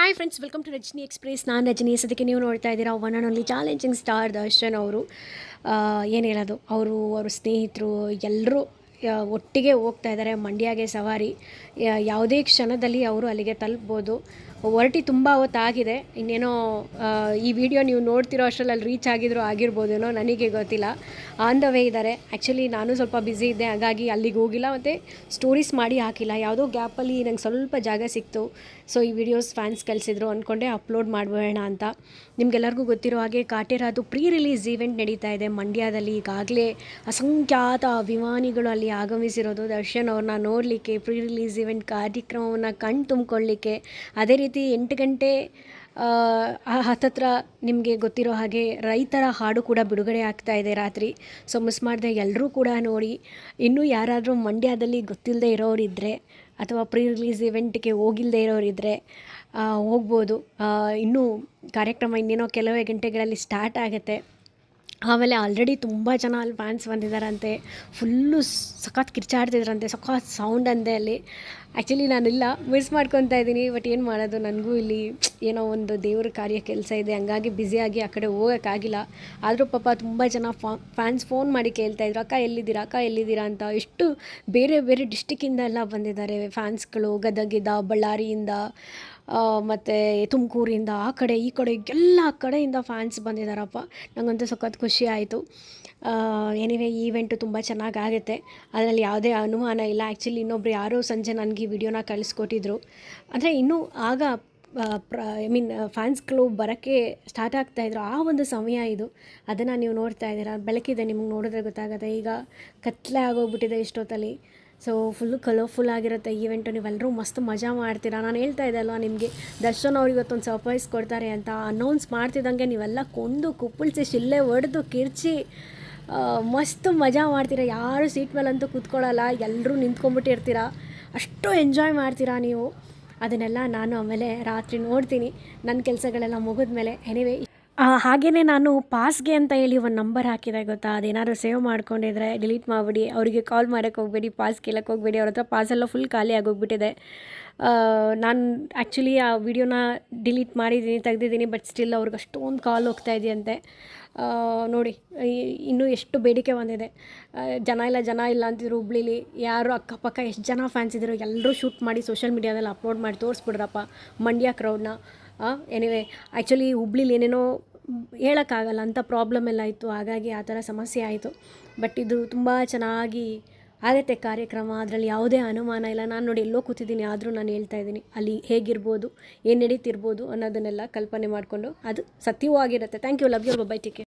Hi friends welcome to Rajani express ನಾನು ರಜನಿ. ಸದ್ಯಕ್ಕೆ ನೀವು ನೋಡ್ತಾ ಇದ್ದೀರಾ one and only challenging star Darshan ಅವರು. ಏನು ಹೇಳೋದು? ಅವರು, ಅವ್ರ ಸ್ನೇಹಿತರು ಎಲ್ಲರೂ ಒಟ್ಟಿಗೆ ಹೋಗ್ತಾ ಇದ್ದಾರೆ, ಮಂಡ್ಯಗೆ ಸವಾರಿ. ಯಾವುದೇ ಕ್ಷಣದಲ್ಲಿ ಅವರು ಅಲ್ಲಿಗೆ ತಲುಪ್ಬೋದು. ಹೊರಟಿ ತುಂಬ ಹೊತ್ತಾಗಿದೆ. ಇನ್ನೇನೋ ಈ ವಿಡಿಯೋ ನೀವು ನೋಡ್ತಿರೋ ಅಷ್ಟರಲ್ಲಿ ರೀಚ್ ಆಗಿದ್ರು ಆಗಿರ್ಬೋದೇನೋ ನನಗೆ ಗೊತ್ತಿಲ್ಲ. ಆನ್ ದ ವೇ ಇದ್ದಾರೆ ಆ್ಯಕ್ಚುಲಿ ನಾನು ಸ್ವಲ್ಪ ಬ್ಯುಸಿ ಇದ್ದೆ, ಹಾಗಾಗಿ ಅಲ್ಲಿಗೆ ಹೋಗಿಲ್ಲ. ಮತ್ತು ಸ್ಟೋರೀಸ್ ಮಾಡಿ ಹಾಕಿಲ್ಲ. ಯಾವುದೋ ಗ್ಯಾಪಲ್ಲಿ ನಂಗೆ ಸ್ವಲ್ಪ ಜಾಗ ಸಿಕ್ತು. ಸೊ ಈ ವಿಡಿಯೋಸ್ ಫ್ಯಾನ್ಸ್ ಕಲಿಸಿದ್ರು ಅಂದ್ಕೊಂಡೆ ಅಪ್ಲೋಡ್ ಮಾಡಬೇಡ ಅಂತ. ನಿಮಗೆಲ್ಲರಿಗೂ ಗೊತ್ತಿರೋ ಹಾಗೆ ಕಾಟೇರಾದು ಪ್ರೀ ರಿಲೀಸ್ ಈವೆಂಟ್ ನಡೀತಾ ಇದೆ ಮಂಡ್ಯದಲ್ಲಿ. ಈಗಾಗಲೇ ಅಸಂಖ್ಯಾತ ಅಭಿಮಾನಿಗಳು ಅಲ್ಲಿ ಆಗಮಿಸಿರೋದು ದರ್ಶನ್ ಅವ್ರನ್ನ ನೋಡಲಿಕ್ಕೆ ಪ್ರೀ ರಿಲೀಸ್ ಈವೆಂಟ್ ಕಾರ್ಯಕ್ರಮವನ್ನು ಕಣ್ ತುಂಬಿಕೊಳ್ಳಿಕ್ಕೆ ಅದೇ ರೀತಿ ಎಂಟು ಗಂಟೆ ಹತ್ತತ್ರ ನಿಮಗೆ ಗೊತ್ತಿರೋ ಹಾಗೆ ರೈತರ ಹಾಡು ಕೂಡ ಬಿಡುಗಡೆ ಆಗ್ತಾ ಇದೆ ರಾತ್ರಿ. ಸೊ ಮಿಸ್ ಮಾಡಿದೆ ಎಲ್ಲರೂ ಕೂಡ ನೋಡಿ. ಇನ್ನೂ ಯಾರಾದರೂ ಮಂಡ್ಯದಲ್ಲಿ ಗೊತ್ತಿಲ್ಲದೆ ಇರೋರಿದ್ದರೆ ಅಥವಾ ಪ್ರೀ ರಿಲೀಸ್ ಇವೆಂಟ್ಗೆ ಹೋಗಿಲ್ಲದೆ ಇರೋರಿದ್ದರೆ ಹೋಗ್ಬೋದು. ಇನ್ನೂ ಕಾರ್ಯಕ್ರಮ ಇನ್ನೇನೋ ಕೆಲವೇ ಗಂಟೆಗಳಲ್ಲಿ ಸ್ಟಾರ್ಟ್ ಆಗುತ್ತೆ. ಆಮೇಲೆ ಆಲ್ರೆಡಿ ತುಂಬ ಜನ ಅಲ್ಲಿ ಫ್ಯಾನ್ಸ್ ಬಂದಿದ್ದಾರಂತೆ. ಫುಲ್ಲು ಸಖತ್ ಕಿರ್ಚಾಡ್ತಿದ್ರಂತೆ, ಸಖತ್ ಸೌಂಡ್ ಅಂದೆ ಅಲ್ಲಿ. ಆ್ಯಕ್ಚುಲಿ ನಾನಿಲ್ಲ ಮಿಸ್ ಮಾಡ್ಕೊತಾ ಇದ್ದೀನಿ ಬಟ್ ಏನು ಮಾಡೋದು? ನನಗೂ ಇಲ್ಲಿ ಏನೋ ಒಂದು ದೇವ್ರ ಕಾರ್ಯ ಕೆಲಸ ಇದೆ, ಹಂಗಾಗಿ ಬ್ಯುಸಿಯಾಗಿ ಆ ಕಡೆ ಹೋಗೋಕ್ಕಾಗಿಲ್ಲ. ಆದರೂ ಪಾಪ ತುಂಬ ಜನ ಫ್ಯಾನ್ಸ್ ಫೋನ್ ಮಾಡಿ ಕೇಳ್ತಾಯಿದ್ರು ಅಕ್ಕ ಎಲ್ಲಿದ್ದೀರಾ ಅಕ್ಕ ಎಲ್ಲಿದ್ದೀರಾ? ಅಂತ ಎಷ್ಟು ಬೇರೆ ಬೇರೆ ಡಿಸ್ಟಿಕ್ಕಿಂದ ಎಲ್ಲ ಬಂದಿದ್ದಾರೆ ಫ್ಯಾನ್ಸ್ಗಳು ಗದಗಿದ, ಬಳ್ಳಾರಿಯಿಂದ ಮತ್ತು ತುಮಕೂರಿಂದ, ಆ ಕಡೆ ಈ ಕಡೆ ಎಲ್ಲ ಕಡೆಯಿಂದ ಫ್ಯಾನ್ಸ್ ಬಂದಿದ್ದಾರಪ್ಪ. ನನಗಂತೂ ಸಖತ್ ಖುಷಿ ಆಯಿತು. ಎನಿವೆ ಈ ಇವೆಂಟು ತುಂಬ ಚೆನ್ನಾಗಿ ಆಗುತ್ತೆ ಅದರಲ್ಲಿ ಯಾವುದೇ ಅನುಮಾನ ಇಲ್ಲ. ಆ್ಯಕ್ಚುಲಿ ಇನ್ನೊಬ್ರು ಯಾರೋ ಸಂಜೆ ನನಗೆ ಈ ವಿಡಿಯೋನ ಕಳಿಸ್ಕೊಟ್ಟಿದ್ರು. ಅಂದರೆ ಇನ್ನೂ ಆಗ ಪ್ರ ಐ ಮೀನ್ ಫ್ಯಾನ್ಸ್ಗಳು ಬರೋಕ್ಕೆ ಸ್ಟಾರ್ಟ್ ಆಗ್ತಾಯಿದ್ರು ಆ ಒಂದು ಸಮಯ ಇದು. ಅದನ್ನು ನೀವು ನೋಡ್ತಾ ಇದ್ದೀರಾ? ಬೆಳಕಿದೆ, ನಿಮ್ಗೆ ನೋಡಿದ್ರೆ ಗೊತ್ತಾಗುತ್ತೆ. ಈಗ ಕತ್ಲೆ ಆಗೋಗ್ಬಿಟ್ಟಿದೆ ಇಷ್ಟೊತ್ತಲ್ಲಿ. ಸೊ ಫುಲ್ಲು ಕಲರ್ಫುಲ್ ಆಗಿರುತ್ತೆ ಈವೆಂಟು ನೀವೆಲ್ಲರೂ ಮಸ್ತ್ ಮಜಾ ಮಾಡ್ತೀರಾ? ನಾನು ಹೇಳ್ತಾ ಇದ್ದೆ ಅಲ್ವಾ ನಿಮಗೆ, ದರ್ಶನ್ ಅವ್ರು ಇವತ್ತೊಂದು ಸರ್ಪ್ರೈಸ್ ಕೊಡ್ತಾರೆ ಅಂತ. ಅನೌನ್ಸ್ ಮಾಡ್ತಿದ್ದಂಗೆ ನೀವೆಲ್ಲ ಕೊಂದು, ಕುಪ್ಪಳಿಸಿ, ಶಿಲ್ಲೆ ಒಡೆದು, ಕಿರ್ಚಿ ಮಸ್ತ್ ಮಜಾ ಮಾಡ್ತೀರಾ? ಯಾರು ಸೀಟ್ ಮೇಲಂತೂ ಕೂತ್ಕೊಳ್ಳಲ್ಲ ಎಲ್ಲರೂ ನಿಂತ್ಕೊಂಡ್ಬಿಟ್ಟಿರ್ತೀರ? ಅಷ್ಟು ಎಂಜಾಯ್ ಮಾಡ್ತೀರಾ ನೀವು? ಅದನ್ನೆಲ್ಲ ನಾನು ಆಮೇಲೆ ರಾತ್ರಿ ನೋಡ್ತೀನಿ. ನನ್ನ ಕೆಲಸಗಳೆಲ್ಲ ಮುಗಿದ್ಮೇಲೆ ಎನಿವೇ ಹಾಗೆಯೇ ನಾನು ಪಾಸ್ಗೆ ಅಂತ ಹೇಳಿ ಒಂದು ನಂಬರ್ ಹಾಕಿದೆ ಗೊತ್ತಾ? ಅದೇನಾದ್ರು ಸೇವ್ ಮಾಡ್ಕೊಂಡಿದ್ರೆ ಡಿಲೀಟ್ ಮಾಡಿಬಿಡಿ. ಅವರಿಗೆ ಕಾಲ್ ಮಾಡೋಕ್ಕೆ ಹೋಗಬೇಡಿ, ಪಾಸ್ ಕೇಳಕ್ಕೆ ಹೋಗಬೇಡಿ. ಅವ್ರ ಹತ್ರ ಪಾಸೆಲ್ಲ ಫುಲ್ ಖಾಲಿ ಆಗೋಗ್ಬಿಟ್ಟಿದೆ. ನಾನು ಆ್ಯಕ್ಚುಲಿ ಆ ವಿಡಿಯೋನ ಡಿಲೀಟ್ ಮಾಡಿದ್ದೀನಿ, ತೆಗ್ದಿದ್ದೀನಿ ಬಟ್ ಸ್ಟಿಲ್ ಅವ್ರಿಗೆ ಅಷ್ಟೊಂದು ಕಾಲ್ ಹೋಗ್ತಾ ಇದೆಯಂತೆ. ನೋಡಿ ಇನ್ನೂ ಎಷ್ಟು ಬೇಡಿಕೆ ಬಂದಿದೆ. ಜನ ಇಲ್ಲ ಜನ ಇಲ್ಲ ಅಂತಿದ್ರು ಹುಬ್ಳಿಲಿ. ಯಾರು ಅಕ್ಕಪಕ್ಕ ಎಷ್ಟು ಜನ ಫ್ಯಾನ್ಸ್ ಇದ್ದರು ಎಲ್ಲರೂ ಶೂಟ್ ಮಾಡಿ ಸೋಷಿಯಲ್ ಮೀಡಿಯಾದಲ್ಲಿ ಅಪ್ಲೋಡ್ ಮಾಡಿ ತೋರಿಸ್ಬಿಡ್ರಪ್ಪ, ಮಂಡ್ಯ ಕ್ರೌಡ್ನ ಎನಿವೆ ಆ್ಯಕ್ಚುಲಿ ಹುಬ್ಳಿಲಿ ಏನೇನೋ ಹೇಳೋಕ್ಕಾಗಲ್ಲ ಅಂಥ ಪ್ರಾಬ್ಲಮ್ ಎಲ್ಲ ಇತ್ತು. ಹಾಗಾಗಿ ಆ ಥರ ಸಮಸ್ಯೆ ಆಯಿತು. ಬಟ್ ಇದು ತುಂಬ ಚೆನ್ನಾಗಿ ಆಗತ್ತೆ ಕಾರ್ಯಕ್ರಮ. ಅದರಲ್ಲಿ ಯಾವುದೇ ಅನುಮಾನ ಇಲ್ಲ. ನಾನು ನೋಡಿ ಎಲ್ಲೋ ಕೂತಿದ್ದೀನಿ. ಆದರೂ ನಾನು ಹೇಳ್ತಾ ಇದ್ದೀನಿ. ಅಲ್ಲಿ ಹೇಗಿರ್ಬೋದು, ಏನು ನಡೀತಿರ್ಬೋದು ಅನ್ನೋದನ್ನೆಲ್ಲ ಕಲ್ಪನೆ ಮಾಡಿಕೊಂಡು ಅದು ಸತ್ಯವೂ ಆಗಿರುತ್ತೆ thank you love you bye take